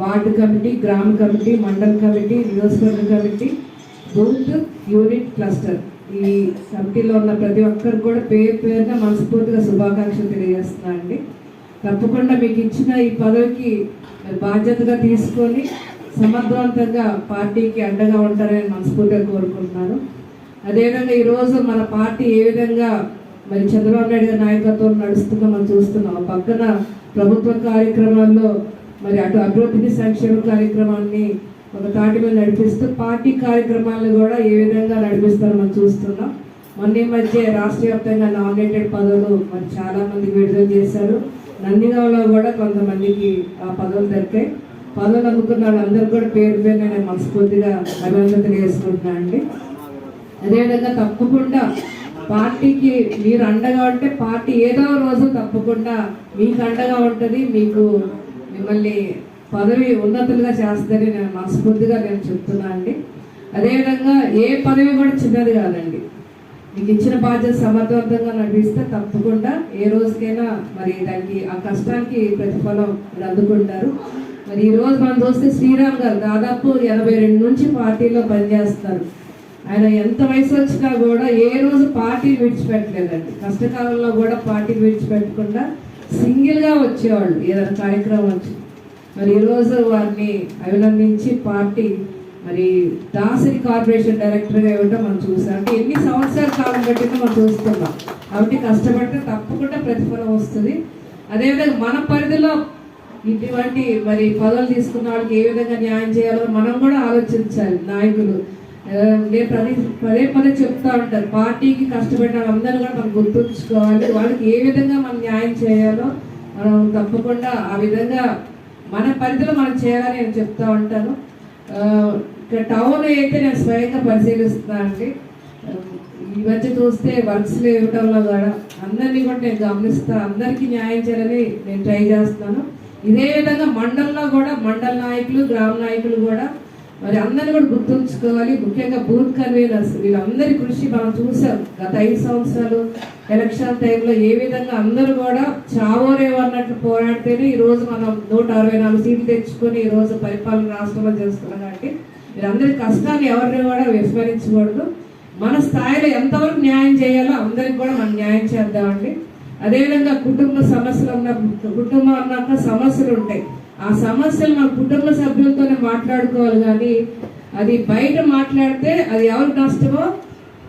Ward committee గ్రామ committee మండల committee నియోజకవర్గ కమిటీ బూత్ యూనిట్ క్లస్టర్. ఈ కమిటీలో ఉన్న ప్రతి ఒక్కరికి కూడా పేరు పేరున మనస్ఫూర్తిగా శుభాకాంక్షలు తెలియజేస్తున్నా అండి తప్పకుండా మీకు ఇచ్చిన ఈ పదవికి బాధ్యతగా తీసుకొని సమర్థవంతంగా పార్టీకి అండగా ఉంటారని మనస్ఫూర్తిగా కోరుకుంటున్నాను. అదేవిధంగా ఈరోజు మన పార్టీ ఏ విధంగా మరి చంద్రబాబు నాయుడు గారి నాయకత్వం నడుస్తుందో మనం చూస్తున్నాం. పక్కన ప్రభుత్వ కార్యక్రమాల్లో మరి అటు అభివృద్ధి సంక్షేమ కార్యక్రమాన్ని ఒక తాటి మీద నడిపిస్తూ పార్టీ కార్యక్రమాలను కూడా ఏ విధంగా నడిపిస్తారో మనం చూస్తున్నాం. మొన్న ఈ మధ్య రాష్ట్ర వ్యాప్తంగా నామినేటెడ్ పదవులు మరి చాలామందికి విడుదల చేశారు. నందిగాంలో కూడా కొంతమందికి ఆ పదవులు దొరికాయి పదవులు అందుకున్న వాళ్ళందరూ కూడా పేరు పేరు నేను మనస్ఫూర్తిగా అభినందన తెలియజేసుకుంటున్నాను అండి అదేవిధంగా తప్పకుండా పార్టీకి మీరు అండగా ఉంటే పార్టీ ఏదో రోజు తప్పకుండా మీకు అండగా ఉంటుంది మీకు మిమ్మల్ని పదవి ఉన్నతులుగా చేస్తుందని నేను మనస్ఫూర్తిగా నేను చెప్తున్నా అండి. అదేవిధంగా ఏ పదవి కూడా చిన్నది కాదండి. మీకు ఇచ్చిన బాధ్యత సమర్థవంతంగా నడిపిస్తే తప్పకుండా ఏ రోజుకైనా మరి దానికి ఆ కష్టానికి ప్రతిఫలం మీరు అందుకుంటారు. మరి ఈ రోజు మనం చూస్తే శ్రీరామ్ గారు దాదాపు ఎనభై రెండు నుంచి పార్టీలో పనిచేస్తారు. ఆయన ఎంత వయసు వచ్చినా కూడా ఏ రోజు పార్టీ విడిచిపెట్టలేదండి. కష్టకాలంలో కూడా పార్టీ విడిచిపెట్టకుండా సింగిల్గా వచ్చేవాళ్ళు ఏదైనా కార్యక్రమం వచ్చి. మరి ఈరోజు వారిని అభినందించి పార్టీ మరి దాసరి కార్పొరేషన్ డైరెక్టర్గా ఇవ్వటం మనం చూసాం. అంటే ఎన్ని సంవత్సరాల కాలం పెట్టిందో మనం చూస్తున్నాం. కాబట్టి కష్టపడితే తప్పకుండా ప్రతిఫలం వస్తుంది. అదేవిధంగా మన పరిధిలో ఇటువంటి మరి పదవులు తీసుకున్న వాళ్ళకి ఏ విధంగా న్యాయం చేయాలో మనం కూడా ఆలోచించాలి. నాయకులు నేను పదే పదే పదే చెప్తా ఉంటారు. పార్టీకి కష్టపడిన అందరూ కూడా మనం గుర్తుంచుకోవాలి. వాళ్ళకి ఏ విధంగా మనం న్యాయం చేయాలో మనం తప్పకుండా ఆ విధంగా మన పరిధిలో మనం చేయాలని నేను చెప్తా ఉంటాను. ఇక్కడ టౌన్ అయితే నేను స్వయంగా పరిశీలిస్తున్నాను అండి. ఈ మధ్య చూస్తే వర్క్స్లో ఇవ్వటంలో కూడా అందరినీ కూడా నేను గమనిస్తాను అందరికీ న్యాయం చేయాలని నేను ట్రై చేస్తున్నాను. ఇదే విధంగా మండలంలో కూడా మండల నాయకులు గ్రామ నాయకులు కూడా మరి అందరిని కూడా గుర్తుంచుకోవాలి. ముఖ్యంగా బూత్ కన్వీనర్స్ వీళ్ళందరి కృషి మనం చూసాం. గత ఐదు సంవత్సరాలు ఎలక్షన్ టైంలో ఏ విధంగా అందరూ కూడా చావోరేవన్నట్లు పోరాడితేనే ఈ రోజు మనం నూట అరవై నాలుగు సీట్లు తెచ్చుకొని ఈరోజు పరిపాలన రాష్ట్రంలో చేస్తున్నాం కాబట్టి వీరందరి కష్టాన్ని ఎవరిని కూడా విస్మరించకూడదు. మన స్థాయిలో ఎంతవరకు న్యాయం చేయాలో అందరికి కూడా మనం న్యాయం చేద్దామండి. అదేవిధంగా కుటుంబ సమస్యలు ఉన్న కుటుంబం అన్నాక సమస్యలు ఉంటాయి. ఆ సమస్యలు మన కుటుంబ సభ్యులతోనే మాట్లాడుకోవాలి కానీ అది బయట మాట్లాడితే అది ఎవరికి నష్టమో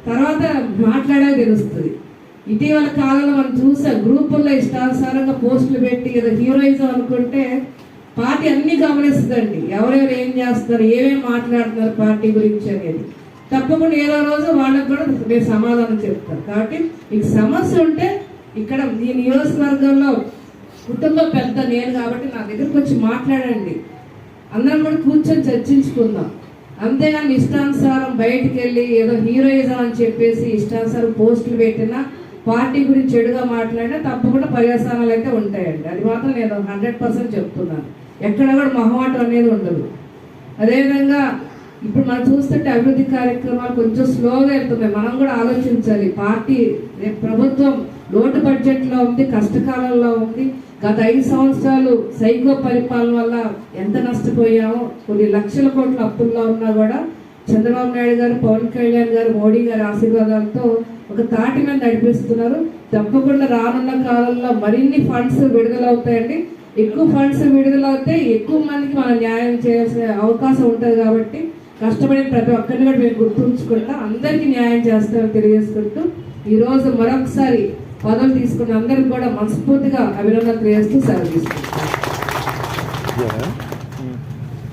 తర్వాత మాట్లాడే తెలుస్తుంది. ఇటీవల కాలంలో మనం చూసా గ్రూపుల్లో ఇష్టానుసారంగా పోస్టులు పెట్టి ఏదో హీరోయిజం అనుకుంటే పార్టీ అన్ని గమనిస్తుందండి. ఎవరెవరు ఏం చేస్తారు ఏమేమి మాట్లాడుతున్నారు పార్టీ గురించి అనేది. తప్పకుండా ఏదో రోజు వాళ్ళకు కూడా నేను సమాధానం చెప్తాను. కాబట్టి మీకు సమస్య ఉంటే ఇక్కడ ఈ నియోజకవర్గంలో కుటుంబ పెద్ద నేను కాబట్టి నా దగ్గరకు వచ్చి మాట్లాడండి. అందరం కూడా కూర్చొని చర్చించుకుందాం. అంతేగాని ఇష్టానుసారం బయటికి వెళ్ళి ఏదో హీరోయిజం అని చెప్పేసి ఇష్టానుసారం పోస్టులు పెట్టినా పార్టీ గురించి చెడుగా మాట్లాడినా తప్పకుండా పర్యవసానాలు అయితే ఉంటాయండి. అది మాత్రం నేను హండ్రెడ్ పర్సెంట్ చెప్తున్నాను. ఎక్కడ కూడా మొహమాటం అనేది ఉండదు. అదేవిధంగా ఇప్పుడు మనం చూస్తుంటే అభివృద్ధి కార్యక్రమాలు కొంచెం స్లోగా వెళ్తున్నాయి. మనం కూడా ఆలోచించాలి. పార్టీ రేపు ప్రభుత్వం లోటు బడ్జెట్లో ఉంది కష్టకాలంలో ఉంది. గత ఐదు సంవత్సరాలు సైకో పరిపాలన వల్ల ఎంత నష్టపోయామో కొన్ని లక్షల కోట్ల అప్పుల్లో ఉన్నా కూడా చంద్రబాబు నాయుడు గారు పవన్ కళ్యాణ్ గారు మోడీ గారి ఆశీర్వాదాలతో ఒక తాటి మీద నడిపిస్తున్నారు. తప్పకుండా రానున్న కాలంలో మరిన్ని ఫండ్స్ విడుదలవుతాయండి. ఎక్కువ ఫండ్స్ విడుదలవుతే ఎక్కువ మందికి మనం న్యాయం చేసే అవకాశం ఉంటుంది కాబట్టి కష్టపడిన ప్రతి ఒక్కరిని కూడా మేము గుర్తుంచుకుంటా అందరికీ న్యాయం చేస్తామని తెలియజేసుకుంటూ ఈరోజు మరొకసారి పదవులు తీసుకున్న అందరికి కూడా మనస్ఫూర్తిగా అభినందనలు తెలియజేస్తూ సెలవు తీసుకుంటాం mm.